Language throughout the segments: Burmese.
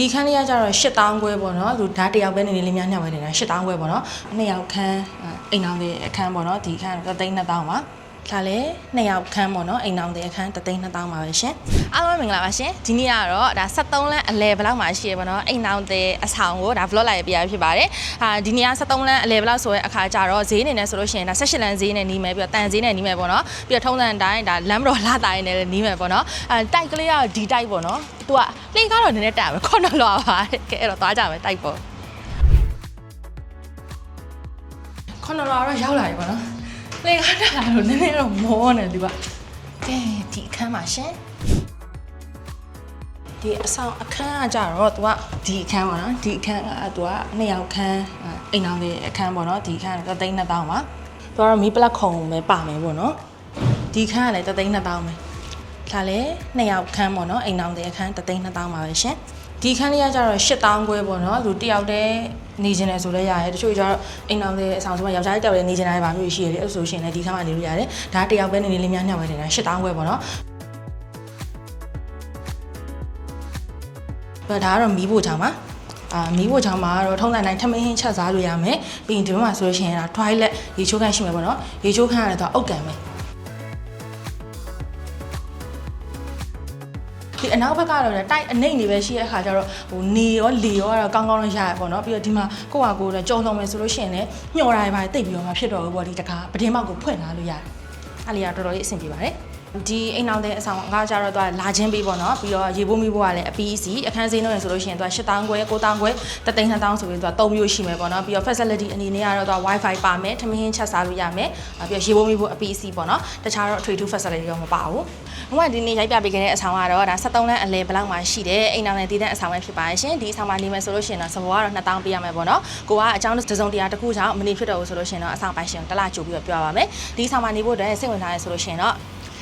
ဒီခန်းလေးကကြတော့8000ခွဲပေါ့နော်သူဒါတစ်ယောက်ပဲနေနေလေးများညှောက်ပဲနေတာ8000ခွဲပေါ့နော်နှစ်ယောက်ခန်းအိမ်အောင်တဲ့အခန်းပေါ့နော်ဒီခန်းကသိန်း2000ပါ ဒါလည်းနှစ်ယောက်ခန်းပေါ့နော်အိမ်အောင်တဲ့အခန်း3သိန်း2000ပါပဲရှင်အားလုံးပဲမင်္ဂလာပါရှင်ဒီနေ့ကတော့ဒါ73လမ်းအလဲဘယ်လောက်မှရှိရပေါ့နော်အိမ်အောင်တဲ့အဆောင်ကိုဒါ vlog လိုက်ပြရဖြစ်ပါတယ်ဟာဒီနေ့က73လမ်းအလဲဘယ်လောက်ဆိုရဲအခါကျတော့ဈေးအနေနဲ့ဆိုလို့ရှိရင်ဒါ18လမ်းဈေးနဲ့နီးမယ်ပြီးတော့တန်ဈေးနဲ့နီးမယ်ပေါ့နော်ပြီးတော့ထုံးစံတိုင်းဒါလမ်းမတော်လာတိုင်းနဲ့လည်းနီးမယ်ပေါ့နော်အဲတိုက်ကလေးကတော့ဒီတိုက်ပေါ့နော်သူကလေကားတော့နည်းနည်းတက်ပဲခေါနော်လောပါတဲ့ကဲအဲ့တော့သွားကြမယ်တိုက်ပေါ့ခေါနော်လာတော့ရောက်လာပြီပေါ့နော် လေကားတက်လာတော့နည်းနည်းတော့မောနေသူကကဲဒီအခန်းမှာရှင်ဒီအဆောင်အခန်းကကြတော့သူကဒီအခန်းပေါ့နော်ဒီအခန်းကသူကနှစ်ယောက်ခန်းအိမ်အောင်တဲ့အခန်းပေါ့နော်ဒီအခန်းကသိန်း2000ပါသူကတော့မီးပလက်ခုံပဲပါမယ်ပေါ့နော်ဒီခန်းကလည်းသိန်း2000ပဲဒါလည်းနှစ်ယောက်ခန်းပေါ့နော်အိမ်အောင်တဲ့အခန်းသိန်း2000ပါပဲရှင် ဒီခန်းလေးကကြတော့8000ခွဲပေါ့နော်သူတယောက်တည်းနေကျင်တယ်ဆိုလဲရတယ်တချို့ကျတော့အိမ်အောင်တဲ့အဆောင်ဆိုမှယောက်ျားလေးတယောက်တည်းနေကျင်တာပါမျိုးရှိရတယ်အဲ့ဆိုရှင်လည်းဒီခန်းမှာနေလို့ရတယ်ဒါတယောက်ပဲနေနေလေးများညှောက်ပဲနေတာ8000ခွဲပေါ့နော်ဒါကတော့မီးဖို့ချောင်းပါအာမီးဖို့ချောင်းမှာကတော့ထုံးစံတိုင်းထမင်းဟင်းချက်စားလို့ရမယ်ပြီးရင်ဒီဘက်မှာဆိုလို့ရှိရင်ဒါ toilet ရေချိုးခန်းရှိမယ်ပေါ့နော်ရေချိုးခန်းကလည်းတော့အုတ်ကန်ပဲ ဒီအနောက်ဘက်ကတော့တိုက်အနှိမ့်နေပဲရှိတဲ့အခါကျတော့ဟိုနေရောလေရောကတော့ကောင်းကောင်းတော့ရရပေါ့နော်ပြီးတော့ဒီမှာကိုယ့်ဟာကိုယ်တော့ကြော်လုံးမယ်ဆိုလို့ရှိရင်လည်းညှော်တာတွေပါတိတ်ပြီးတော့မှဖြစ်တော့ဘူးပေါ့ဒီတခါပတင်းမောက်ကိုဖွင့်လာလို့ရတယ်အဲ့လေးကတော်တော်လေးအဆင်ပြေပါတယ် ဒီအိမ်အောင်တဲ့အဆောင်ငါကြတော့သူကလာချင်းပေးပေါ့နော်ပြီးတော့ရေပိုးမိဖို့ကလည်းအပီးစီအခန်းစင်းတော့ရဆိုလို့ရှိရင်သူက8000ခွဲ9000ခွဲ3သိန်း2000ဆိုပြီးသူက3မျိုးရှိမယ်ပေါ့နော်ပြီးတော့ facility အနေနဲ့ကတော့သူက wifi ပါမယ်ထမင်းဟင်းချက်စားလို့ရမယ်အာပြီးတော့ရေပိုးမိဖို့အပီးစီပေါ့နော်တခြားတော့အထွေထူး facility တော့မပါဘူး။ဟိုကဒီနေ့ရိုက်ပြပေးခဲ့တဲ့အဆောင်ကတော့ဒါ73လမ်းအလဲဘယ်လောက်မှရှိတယ်အိမ်အောင်တဲ့တည်တဲ့အဆောင်ပဲဖြစ်ပါရှင်ဒီအဆောင်မှာနေမယ်ဆိုလို့ရှိရင်တော့စဘောကတော့2000ပေးရမယ်ပေါ့နော်ကိုကအကြောင်းတစ်စုံတရာတစ်ခုကြောင့်မနေဖြစ်တော့ဘူးဆိုလို့ရှိရင်တော့အဆောင်ပိုင်ရှင်တစ်လကြိုပြီးတော့ပြောပါမယ်ဒီအဆောင်မှာနေဖို့အတွက်စိတ်ဝင်စားရဲဆိုလို့ရှိရင်တော့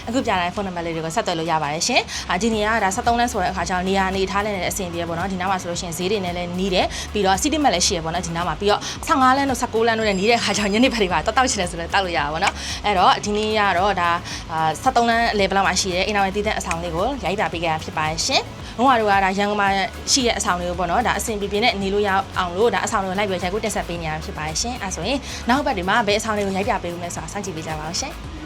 အခုပြတိုင်းဖုန်းနံပါတ်လေးတွေကိုဆက်သွယ်လို့ရပါတယ်ရှင်။အာဒီနေရာကဒါ73လမ်းဆိုတဲ့အခါကျတော့နေရာနေထားလည်းအဆင်ပြေပေါ့နော်။ဒီနားမှာဆိုလို့ရှိရင်ဈေးတွေနဲ့လည်းနီးတယ်။ပြီးတော့ city map လည်းရှိရပေါ့နော်ဒီနားမှာပြီးတော့15လမ်းတို့16လမ်းတို့လည်းနီးတဲ့အခါကျတော့ညနေဘက်တွေပါတောက်တောက်ချင်တယ်ဆိုလည်းတောက်လို့ရပါပေါ့နော်။အဲ့တော့ဒီနေ့ကတော့ဒါအာ73လမ်း level မှာရှိတယ်။အိမ်တော်ရဲ့တည်တဲ့အဆောင်လေးကိုရိုက်ပြပေးခဲ့တာဖြစ်ပါတယ်ရှင်။ဘုံကတို့ကဒါရန်ကုန်မှာရှိတဲ့အဆောင်လေးကိုပေါ့နော်ဒါအဆင်ပြေပြေနဲ့နေလို့ရအောင်လို့ဒါအဆောင်လေးကိုလိုက်ပြီးရိုက်ကိုတက်ဆက်ပေးနေရတာဖြစ်ပါတယ်ရှင်။အဲဆိုရင်နောက်ဘက်ဒီမှာဘယ်အဆောင်လေးကိုရိုက်ပြပေးဦးမလဲဆိုတာစမ်းကြည့်ပေးကြပါဦးရှင်။